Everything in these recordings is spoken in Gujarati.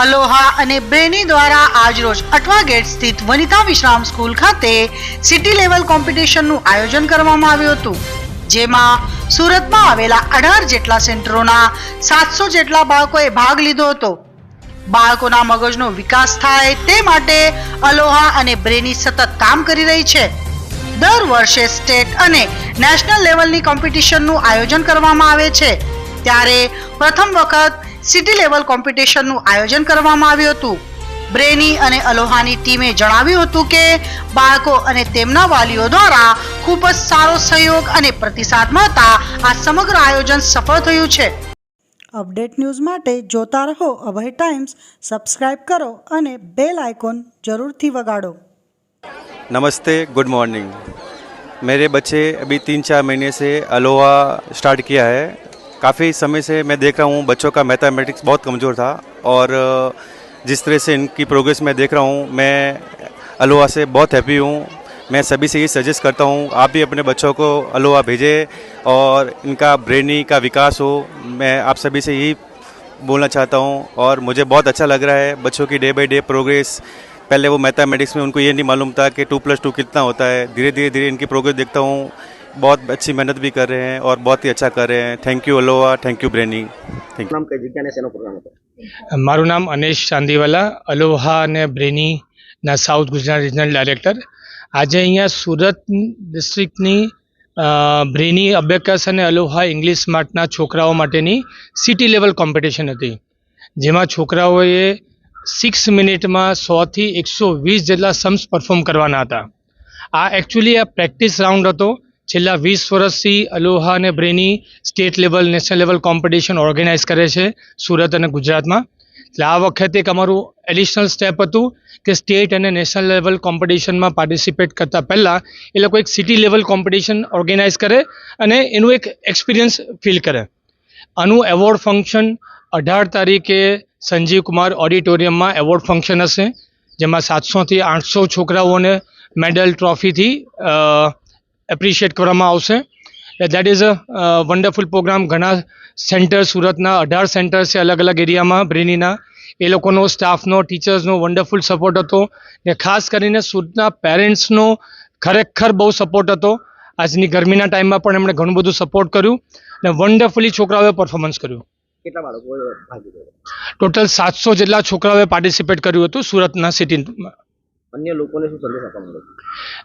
અલોહા અને બ્રેની દ્વારા આજરોજ અઠવા ગેટ સ્થિત વનિતા વિશ્રામ સ્કૂલ ખાતે સિટી લેવલ કોમ્પિટિશનનું આયોજન કરવામાં આવ્યું હતું, જેમાં સુરતમાં આવેલા અઢાર જેટલા સેન્ટરોના સાતસો જેટલા બાળકોએ ભાગ લીધો હતો. બાળકોના મગજનો વિકાસ થાય તે માટે અલોહા અને બ્રેની સતત કામ કરી રહી છે. દર વર્ષે સ્ટેટ અને નેશનલ લેવલની કોમ્પિટિશનનું આયોજન કરવામાં આવે છે. ત્યારે પ્રથમ વખત સિટી લેવલ કોમ્પિટિશનનું આયોજન કરવામાં આવ્યું હતું બ્રેની અને અલોહાની ટીમે જણાવ્યું હતું કે બાળકો અને તેમના વાલીઓ દ્વારા ખૂબ જ સારો સહયોગ અને પ્રતિસાદ મળતા આ સમગ્ર આયોજન સફળ થયું છે અપડેટ ન્યૂઝ માટે જોતા રહો અભય ટાઈમ્સ સબસ્ક્રાઇબ કરો અને બેલ આઇકોન જરૂરથી વગાડો नमस्ते गुड मॉर्निंग मेरे बच्चे अभी तीन चार महीने से अलोहा स्टार्ट किया है काफ़ी समय से मैं देख रहा हूँ, बच्चों का मैथमेटिक्स बहुत कमज़ोर था और जिस तरह से इनकी प्रोग्रेस मैं देख रहा हूँ, मैं अलोहा से बहुत हैप्पी हूँ। मैं सभी से ये सजेस्ट करता हूँ, आप भी अपने बच्चों को अलोहा भेजें और इनका ब्रेनी का विकास हो। मैं आप सभी से यही बोलना चाहता हूँ और मुझे बहुत अच्छा लग रहा है, बच्चों की डे बाई डे प्रोग्रेस पहले वो मैथमेटिक्स में उनको ये नहीं मालूम था कि टू प्लस टू कितना होता है। धीरे धीरे धीरे इनकी प्रोग्रेस देखता हूँ। बहुत अच्छी मेहनत भी कर रहे हैं और बहुत ही अच्छा कर रहे हैं thank you Aloha thank you Brainy thank you નામ કઈ જગ્યાને શેનો પ્રોગ્રામ હતો મારું નામ અનેશ ચાંદીવાલા અલોહા અને બ્રેનીના સાઉથ ગુજરાત રિજનલ ડાયરેક્ટર આજે અહીંયા સુરત ડિસ્ટ્રિક્ટની અ, બ્રેની અબેકસ અને અલોહા ઇંગ્લિશ સ્માર્ટના છોકરાઓ માટેની સિટી લેવલ કોમ્પિટિશન હતી જેમાં છોકરાઓએ સિક્સ મિનિટમાં સોથી એકસો વીસ જેટલા સમ્સ પરફોર્મ કરવાના હતા આ એકચ્યુઅલી આ પ્રેક્ટિસ રાઉન્ડ હતો છેલ્લા વીસ વર્ષથી અલોહા અને Brainy state level, national level competition organise કરે છે સુરત અને ગુજરાતમાં. એટલે આ વખતે એક અમારું એડિશનલ સ્ટેપ હતું કે સ્ટેટ અને નેશનલ લેવલ કોમ્પિટિશનમાં પાર્ટિસિપેટ કરતાં પહેલાં એ લોકો એક સિટી લેવલ કોમ્પિટિશન ઓર્ગેનાઇઝ કરે અને એનું એક એક્સપિરિયન્સ ફીલ કરે. આનું એવોર્ડ ફંક્શન અઢાર તારીખે સંજીવ કુમાર ઓડિટોરિયમમાં એવોર્ડ ફંક્શન હશે, જેમાં સાતસોથી આઠસો છોકરાઓને મેડલ ટ્રોફીથી એપ્રિશિએટ કરવામાં આવશે. That is a wonderful programme ઘણા સેન્ટર સુરતના અઢાર સેન્ટર છે અલગ અલગ એરિયામાં બ્રેનીના. એ લોકોનો સ્ટાફનો ટીચર્સનો વન્ડરફુલ સપોર્ટ હતો. ને ખાસ કરીને સુરતના પેરેન્ટ્સનો ખરેખર બહુ સપોર્ટ હતો. આજની ગરમીના ટાઈમમાં પણ એમણે ઘણું બધું સપોર્ટ કર્યું ને વન્ડરફુલી છોકરાઓએ પરફોર્મન્સ કર્યું. કેટલા હતો? ટોટલ સાતસો જેટલા છોકરાઓએ પાર્ટિસિપેટ કર્યું હતું સુરતના સિટીમાં અન્ય લોકોને શું સંદેશ આપવા માંગો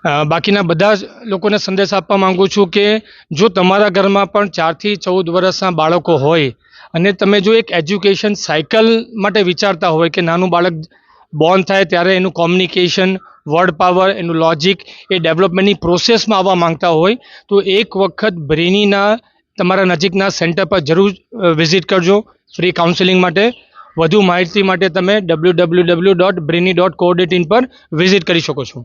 બાકીના બધા જ લોકોને સંદેશ આપવા માંગુ છું કે જો તમારા ઘરમાં પણ ચારથી ચૌદ વર્ષના બાળકો હોય અને તમે જો એક એજ્યુકેશન સાયકલ માટે વિચારતા હોય કે નાનું બાળક બોર્ન થાય ત્યારે એનું કોમ્યુનિકેશન વર્ડ પાવર એનું લોજિક એ ડેવલપમેન્ટની પ્રોસેસમાં આવવા માંગતા હોય, તો એક વખત બ્રેનીના તમારા નજીકના સેન્ટર પર જરૂર વિઝિટ કરજો ફ્રી કાઉન્સેલિંગ માટે. વધુ માહિતી માટે તમે W W W dot Brainy dot coordinate પર વિઝિટ કરી શકો છો.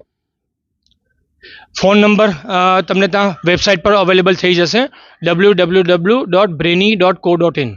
ફોન નંબર તમને ત્યાં વેબસાઇટ પર અવેલેબલ થઈ જશે W W W dot Brainy dot co dot in